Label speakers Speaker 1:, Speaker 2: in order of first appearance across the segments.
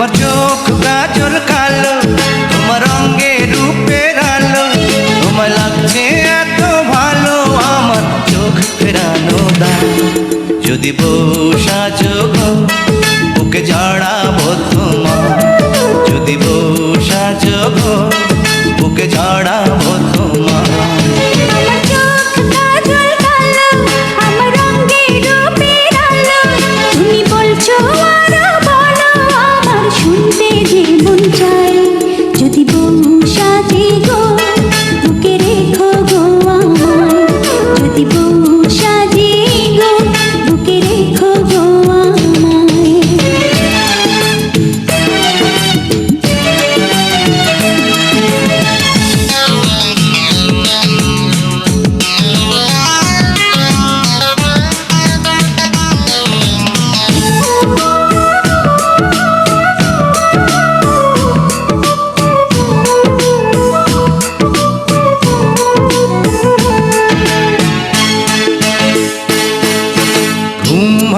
Speaker 1: তোমার
Speaker 2: চোখ গাজর কালো, তোমার রঙে রূপে আলো তোমার লাগছে এত ভালো, আমার চোখ ফেরানো দাও যদি বসা চোখ ওকে জড়াবো
Speaker 1: তোমার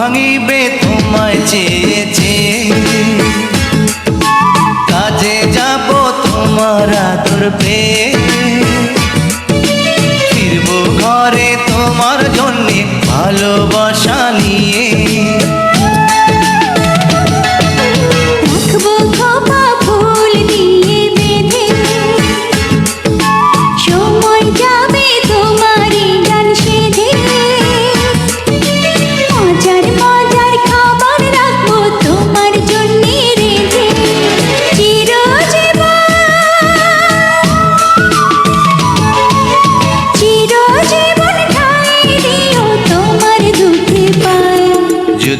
Speaker 1: ভাঙিবে তোমায় চেয়ে চেয়ে কাজে যাব তোমার আদর পেয়ে। ফিরবো ঘরে তোমার জন্যে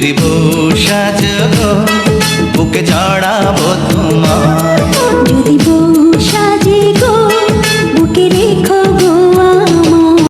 Speaker 1: দিব সাজব বুকে চড়াবো তোমার।